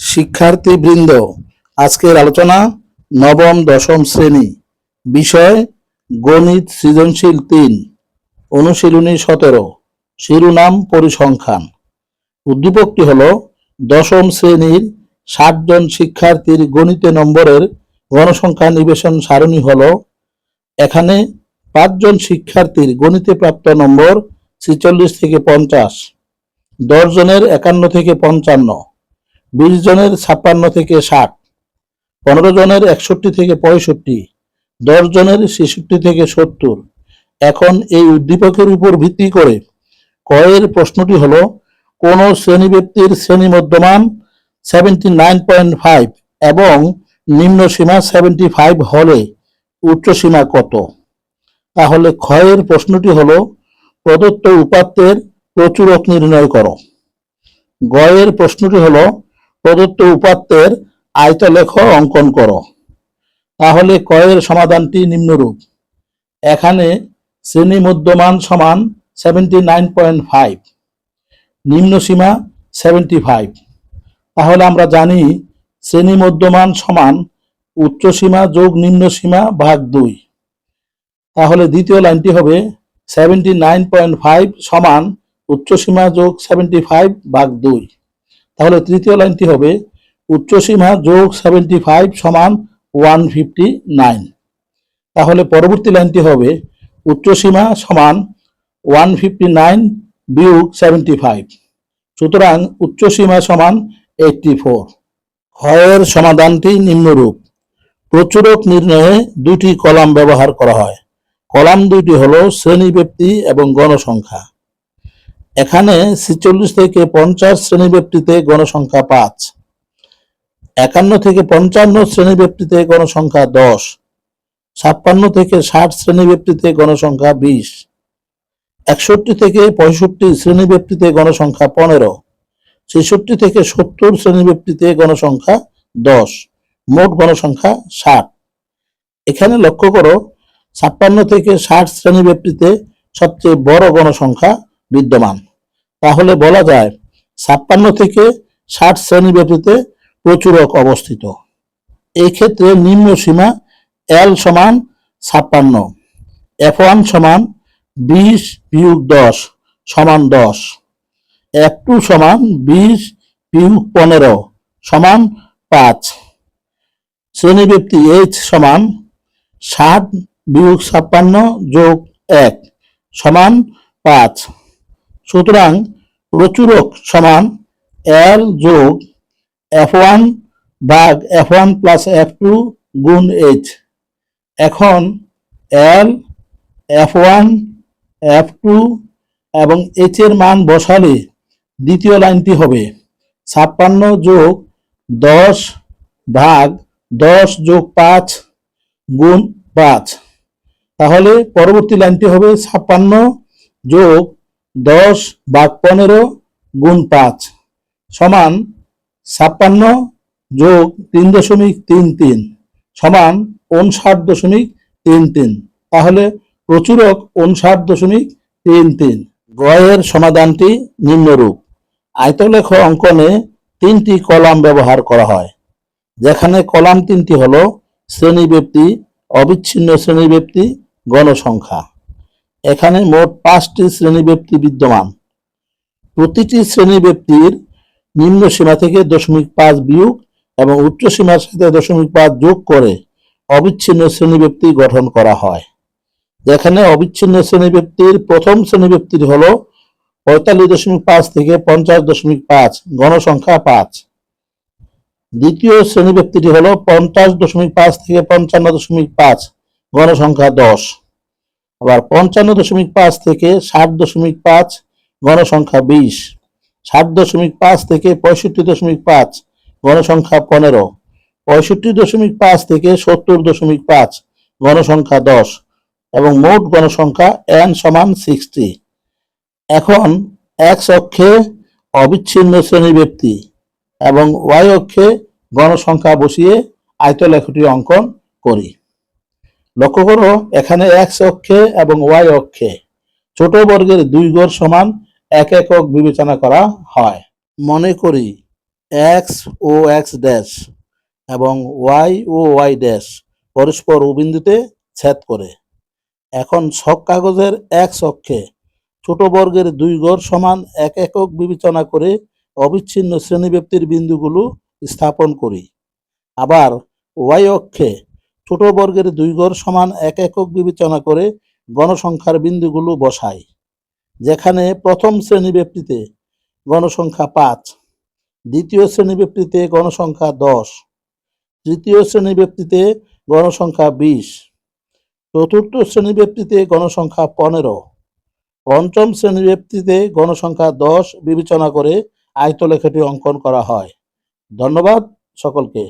শিক্ষার্থীবৃন্দ, আজকের আলোচনা নবম, দশম শ্রেণি। বিষয়, গণিত সৃজনশীল তিন, অনুশীলনী সতেরো, শিরোনাম পরিসংখ্যান। উদ্দীপকটি হল, দশম শ্রেণির ষাট জন শিক্ষার্থীর গণিতে নম্বরের গণসংখ্যা নিবেশন সারণী হল, এখানে পাঁচজন শিক্ষার্থীর গণিতে প্রাপ্ত নম্বর ছেচল্লিশ থেকে পঞ্চাশ দশ জনের একান্ন থেকে পঞ্চান্ন বিশ জনের ছাপ্পান্ন থেকে ষাট, পনেরো জনের একষট্টি থেকে পঁয়ষট্টি, দশ জনের ছেষট্টি থেকে সত্তর। এখন এই উদ্দীপকের উপর ভিত্তি করে কয়ের প্রশ্নটি হলো, কোন শ্রেণি ব্যক্তির শ্রেণি মধ্যমান সেভেন্টি নাইন পয়েন্ট ফাইভ এবং নিম্ন সীমা সেভেন্টি ফাইভ হলে উচ্চ সীমা কত? তাহলে ক্ষয়ের প্রশ্নটি হল, প্রদত্ত উপাত্তের প্রচুরক নির্ণয় করো। গয়ের প্রশ্নটি হলো প্রদত্ত উপাত্তের আয়তলেখ অঙ্কন করো। তাহলে কয়ের সমাধানটি নিম্নরূপ। এখানে শ্রেণি মধ্যমান সমান সেভেন্টি নাইন পয়েন্ট ফাইভ নিম্ন সীমা সেভেন্টি ফাইভ তাহলে আমরা জানি শ্রেণি মধ্যমান সমান উচ্চ সীমা যোগ নিম্ন সীমা ভাগ দুই। তাহলে দ্বিতীয় লাইনটি হবে সেভেন্টি নাইন পয়েন্ট ফাইভ সমান উচ্চ সীমা যোগ সেভেন্টি ফাইভ ভাগ দুই। তাহলে তৃতীয় লাইনটি হবে উচ্চ সীমা যোগ সেভেন্টি ফাইভ সমান ওয়ান ফিফটি নাইন তাহলে পরবর্তী লাইনটি হবে উচ্চ সীমা সমান ওয়ান ফিফটি নাইন বিয়োগ সেভেন্টি ফাইভ সুতরাং উচ্চ সীমা সমান এইটটি ফোর ক্ষয়ের সমাধানটি নিম্নরূপ। প্রচুরক নির্ণয়ে দুটি কলাম ব্যবহার করা হয়। কলাম দুইটি হলো শ্রেণি ব্যক্তি এবং গণসংখ্যা। এখানে ছেচল্লিশ থেকে পঞ্চাশ শ্রেণি ব্যক্তিতে গণসংখ্যা পাঁচ, একান্ন থেকে পঞ্চান্ন শ্রেণি ব্যক্তিতে গণসংখ্যা দশ, ছাপ্পান্ন থেকে ষাট শ্রেণি ব্যক্তিতে গণসংখ্যা বিশ, একষট্টি থেকে পঁয়ষট্টি শ্রেণি ব্যক্তিতে গণসংখ্যা পনেরো, ছেষট্টি থেকে সত্তর শ্রেণি ব্যক্তিতে গণসংখ্যা দশ, মোট গণসংখ্যা ষাট। এখানে লক্ষ্য করো, ছাপ্পান্ন থেকে ষাট শ্রেণি ব্যক্তিতে সবচেয়ে বড় গণসংখ্যা বিদ্যমান। তাহলে বলা যায় ছাপ্পান্ন থেকে ষাট শ্রেণি ব্যক্তিতে প্রচুরক অবস্থিত। এই ক্ষেত্রে নিম্ন সীমা এল সমান ছাপ্পান্ন এফ ওয়ান সমান বিশ বিয়োগ দশ সমান দশ এফ টু সমান বিশ বিয়োগ পনেরো সমান পাঁচ, শ্রেণি ব্যক্তি এইচ সমান ষাট বিয়োগ ছাপ্পান্ন যোগ এক সমান পাঁচ। সুতরাং প্রচুরক সমান এল যোগ এফ ওয়ান ভাগ F one plus F two গুণ এইচ এখন L F one F two এবং এইচ এর মান বসালে দ্বিতীয় লাইনটি হবে ছাপ্পান্ন যোগ দশ ভাগ দশ যোগ পাঁচ গুণ পাঁচ। তাহলে পরবর্তী লাইনটি হবে ছাপ্পান্ন যোগ দশ ভাগ পনেরো গুণ পাঁচ সমান ছাপ্পান্ন যোগ তিন দশমিক তিন তিন সমান উনষাট দশমিক তিন তিন। তাহলে প্রচুরক উনষাট দশমিক তিন তিন। গয়ের সমাধানটি নিম্নরূপ। আয়তলেখ অঙ্কনে তিনটি কলাম ব্যবহার করা হয়। যেখানে কলাম তিনটি হলো শ্রেণি ব্যক্তি অবিচ্ছিন্ন শ্রেণি ব্যক্তি গণসংখ্যা। এখানে মোট পাঁচটি শ্রেণি ব্যক্তি বিদ্যমান। প্রতিটি শ্রেণি ব্যক্তির নিম্ন সীমা থেকে দশমিক পাঁচ বিয়োগ এবং উচ্চ সীমার সাথে দশমিক পাঁচ যোগ করে অবিচ্ছিন্ন শ্রেণি ব্যক্তি গঠন করা হয়। যেখানে অবিচ্ছিন্ন শ্রেণি ব্যক্তির প্রথম শ্রেণি ব্যক্তির হলো পঁয়তাল্লিশ দশমিক পাঁচ থেকে পঞ্চাশ দশমিক পাঁচ, গণসংখ্যা পাঁচ। দ্বিতীয় শ্রেণি ব্যক্তিটি হলো পঞ্চাশ দশমিক পাঁচ থেকে পঞ্চান্ন দশমিক পাঁচ, গণসংখ্যা দশ। আবার পঞ্চান্ন দশমিক পাঁচ থেকে ষাট দশমিক পাঁচ, গণসংখ্যা বিশ। ষাট দশমিক পাঁচ থেকে পঁয়ষট্টি দশমিক পাঁচ, গণসংখ্যা পনেরো। পঁয়ষট্টি দশমিক পাঁচ থেকে সত্তর দশমিক পাঁচ, গণসংখ্যা দশ এবং মোট গণসংখ্যা এন সমান সিক্সটি। এখন এক্স অক্ষে অবিচ্ছিন্ন শ্রেণি ব্যক্তি এবং ওয়াই অক্ষে গণসংখ্যা বসিয়ে আয়তলেখটি অঙ্কন করি। লক্ষ্য করো, এখানে এক্স অক্ষে এবং ওয়াই অক্ষে ছোট বর্গের দুই গড় সমান এক একক বিবেচনা করা হয়। মনে করি এক্স ও এক্স ড্যাশ এবং ওয়াই ও ওয়াই ড্যাশ পরস্পর বিন্দুতে ছেদ করে। এখন ছক কাগজের এক অক্ষে ছোট বর্গের দুই গড় সমান এক একক বিবেচনা করে অবিচ্ছিন্ন শ্রেণীব্যক্তির বিন্দুগুলো স্থাপন করি। আবার ওয়াই অক্ষে ছোট বর্গের দুই গড় সমান এক একক বিবেচনা করে গণসংখ্যার বিন্দুগুলো বসাই। যেখানে প্রথম শ্রেণীব্যক্তিতে গণসংখ্যা পাঁচ, দ্বিতীয় শ্রেণীব্যক্তিতে গণসংখ্যা দশ, তৃতীয় শ্রেণীব্যক্তিতে গণসংখ্যা বিশ, চতুর্থ শ্রেণীব্যক্তিতে গণসংখ্যা পনেরো, পঞ্চম শ্রেণীব্যক্তিতে গণসংখ্যা দশ বিবেচনা করে আয়তলেখাটি অঙ্কন করা হয়। ধন্যবাদ সকলকে।